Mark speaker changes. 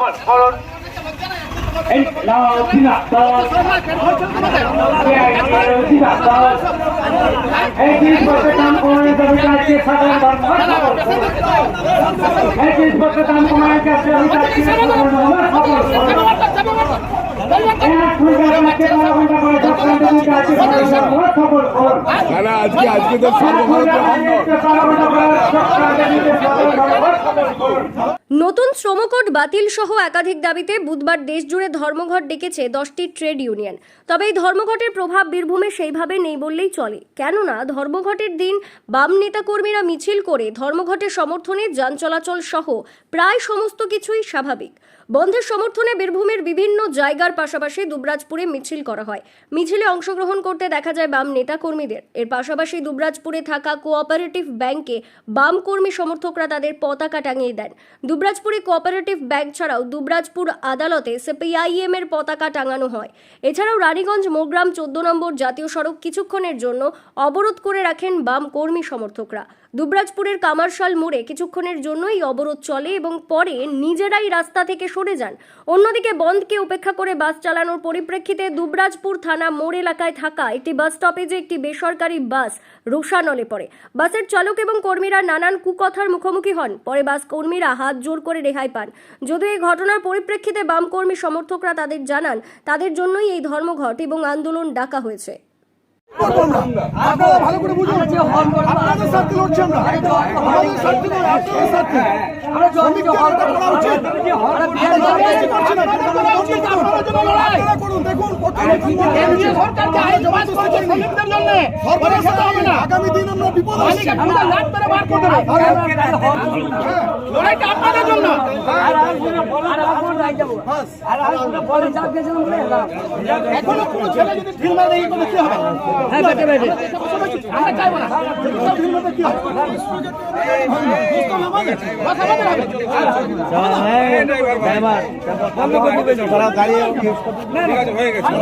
Speaker 1: বছর দাম কমানোর সাধারণ বছর দাম কমানোর কাছে আমি
Speaker 2: না না আজকে আজকে তো সর্বভারতীয়
Speaker 3: নতুন শ্রমকোড বাতিল সহ একাধিক দাবিতে বুধবার দেশজুড়ে ধর্মঘট ডেকেছে দশটি ট্রেড ইউনিয়ন। তবে এই ধর্মঘটের প্রভাব বীরভূমে সেইভাবে নেই বললেই চলে। কেননা ধর্মঘটের দিন বাম নেতাকর্মীরা মিছিল করে ধর্মঘটের সমর্থনে যান চলাচল সহ প্রায় সমস্ত কিছুই স্বাভাবিক। বন্ধের সমর্থনে বীরভূমের বিভিন্ন জায়গার পাশাপাশি দুবরাজপুরে মিছিল করা হয়। মিছিলে অংশগ্রহণ করতে দেখা যায় বাম নেতাকর্মীদের। এর পাশাপাশি দুবরাজপুরে থাকা কোঅপারেটিভ ব্যাংকে বাম কর্মী সমর্থকরা তাদের পতাকা টাঙিয়ে দেন। দুবরাজপুরে কোঅপারেটিভ ব্যাংক ছাড়াও দুবরাজপুর আদালতে সিপিআইএম এর পতাকা টাঙানো হয়। এছাড়াও রানীগঞ্জ মোগ্রাম চোদ্দ নম্বর জাতীয় সড়ক কিছুক্ষণের জন্য অবরোধ করে রাখেন বাম কর্মী সমর্থকরা। দুবরাজপুরের কামারশাল মোড়ে কিছুক্ষণের জন্যই অবরোধ চলে এবং পরে নিজেরাই রাস্তা থেকে সরে যান। অন্যদিকে বন্ধকে উপেক্ষা করে বাস চালানোর পরিপ্রেক্ষিতে দুবরাজপুর থানা মোড় এলাকায় থাকা একটি বাস স্টপেজে একটি বেসরকারি বাস রোষানলে পড়ে। বাসের চালক এবং কর্মীরা নানান কুকথার মুখোমুখি হন। পরে বাস কর্মীরা হাত জোর করে রেহাই পান। যদিও এই ঘটনার পরিপ্রেক্ষিতে বাম কর্মী সমর্থকরা তাদের জানান, তাদের জন্যই এই ধর্মঘট এবং আন্দোলন ডাকা হয়েছে।
Speaker 4: আপনারা ভালো করে বুঝুন। আপনাদের স্বার্থে লড়ছি আমরা। আমাদের স্বার্থে নয়, আপনাদের স্বার্থে শ্রমিকদের করা উচিত। আগামী দিন আমরা বিপদ
Speaker 5: লড়াইটা আপনাদের জন্য এখনও কোনো ছেলে যদি ঢিল মারে কি হবে? হ্যাঁ বেটে বেটে। আমরা চাইব না। বলতে হবে
Speaker 2: হয়ে গেছে